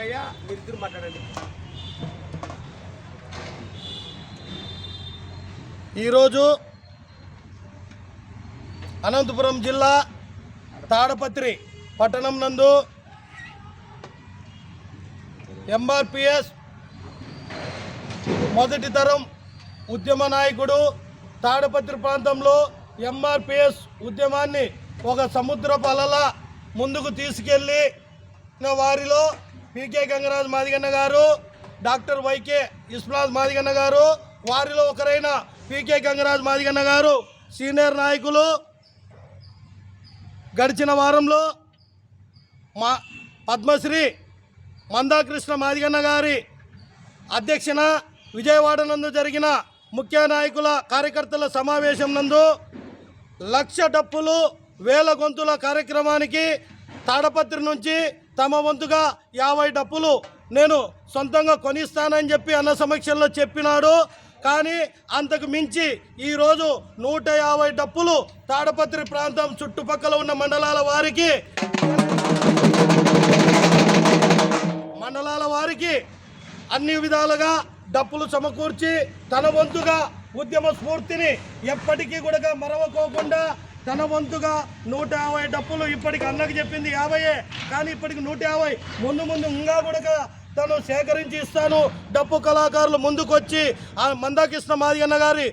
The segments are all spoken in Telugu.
ఈశ్వరయ్య మీరిద్దరు మాట్లాడండి. ఈరోజు అనంతపురం జిల్లా తాడపత్రి పట్టణం నందు ఎంఆర్పిఎస్ మొదటి తరం ఉద్యమ నాయకుడు తాడపత్రి ప్రాంతంలో ఎంఆర్పిఎస్ ఉద్యమాన్ని ఒక సముద్రపు అలలా ముందుకు తీసుకెళ్ళి వారిలో పీకే గంగరాజు మాదిగన్న గారు డాక్టర్ వైకే ఇస్లాజ్ మాదిగన్న గారు వారిలో ఒకరైన పీకే గంగరాజు మాదిగన్న గారు సీనియర్ నాయకులు. గడిచిన వారంలో మా పద్మశ్రీ మందాకృష్ణ మాదిగన్న గారి అధ్యక్షన విజయవాడ నందు జరిగిన ముఖ్య నాయకుల కార్యకర్తల సమావేశం నందు లక్ష డప్పులు వేల గొంతుల కార్యక్రమానికి తాడపత్రి నుంచి తమ వంతుగా యాభై డప్పులు నేను సొంతంగా కొనిస్తానని చెప్పి అన్న సమీక్షల్లో చెప్పినాడు. కానీ అంతకు మించి ఈరోజు నూట యాభై డప్పులు తాడపత్రి ప్రాంతం చుట్టుపక్కల ఉన్న మండలాల వారికి మండలాల వారికి అన్ని విధాలుగా డప్పులు సమకూర్చి తన వంతుగా ఉద్యమ స్ఫూర్తిని ఎప్పటికీ కూడా మరవకోకుండా తన వంతుగా నూట యాభై డప్పులు ఇప్పటికి అన్నకు చెప్పింది యాభైయే. కానీ ఇప్పటికి నూట యాభై. ముందు ముందు ఇంకా కూడా తను సేకరించి ఇస్తాను. డప్పు కళాకారులు ముందుకొచ్చి ఆ మందాకృష్ణ మాదిగన్న గారి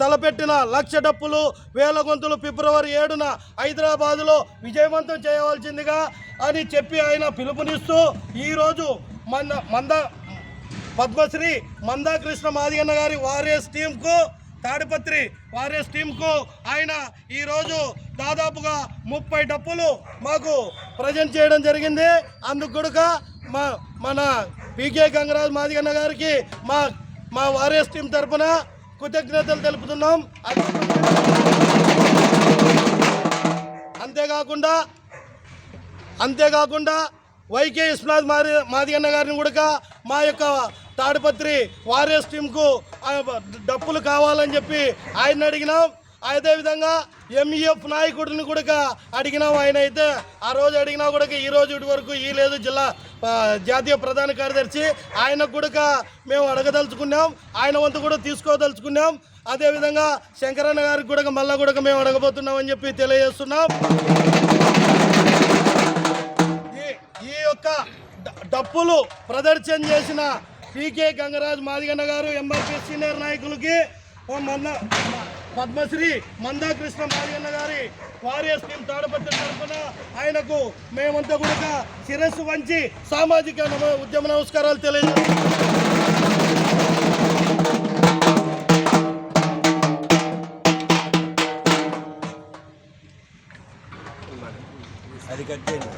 తలపెట్టిన లక్ష డప్పులు వేల గొంతులు ఫిబ్రవరి ఏడున హైదరాబాదులో విజయవంతం చేయవలసిందిగా అని చెప్పి ఆయన పిలుపునిస్తూ ఈరోజు మంద మంద పద్మశ్రీ మందాకృష్ణ మాదిగన్న గారి వారియర్స్ టీంకు తాడిపత్రి వారియర్స్ టీంకు ఆయన ఈరోజు దాదాపుగా ముప్పై డప్పులు మాకు ప్రజెంట్ చేయడం జరిగింది. అందుకు కూడా మా మన పీకే గంగరాజ్ మాదిగన్న గారికి మా మా వారియర్స్ టీం తరపున కృతజ్ఞతలు తెలుపుతున్నాం. అంతేకాకుండా అంతేకాకుండా వైకే విశ్వనాథ్ మాది మాదిగన్న గారిని కూడా మా యొక్క తాడిపత్రి వారియర్స్ టీంకు డప్పులు కావాలని చెప్పి ఆయన అడిగినాం. అదేవిధంగా ఎంఈఎఫ్ నాయకుడిని కూడా అడిగినాం ఆయన అయితే ఆ రోజు అడిగినా కూడా ఈ రోజు ఇటు వరకు ఈ లేదు జిల్లా జాతీయ ప్రధాన కార్యదర్శి. ఆయన కూడా మేము అడగదలుచుకున్నాం. ఆయన వంతు కూడా తీసుకోదలుచుకున్నాం. అదేవిధంగా శంకరన్న గారికి కూడా మళ్ళా కూడా మేము అడగబోతున్నామని చెప్పి తెలియజేస్తున్నాం. ఈ ఈ యొక్క డప్పులు ప్రదర్శన చేసిన పీకే గంగరాజ్ మాదిగన్న గారు ఎంఆర్పీ సీనియర్ నాయకులకి ఓ మన్న పద్మశ్రీ మందాకృష్ణ మాదిగన్న గారి వారియర్స్ టీం తాడపత్రి తరఫున ఆయనకు మేమంతా కూడా శిరస్సు వంచి సామాజిక ఉద్యమ నమస్కారాలు తెలియజేస్తున్నాం అది కట్టేయండి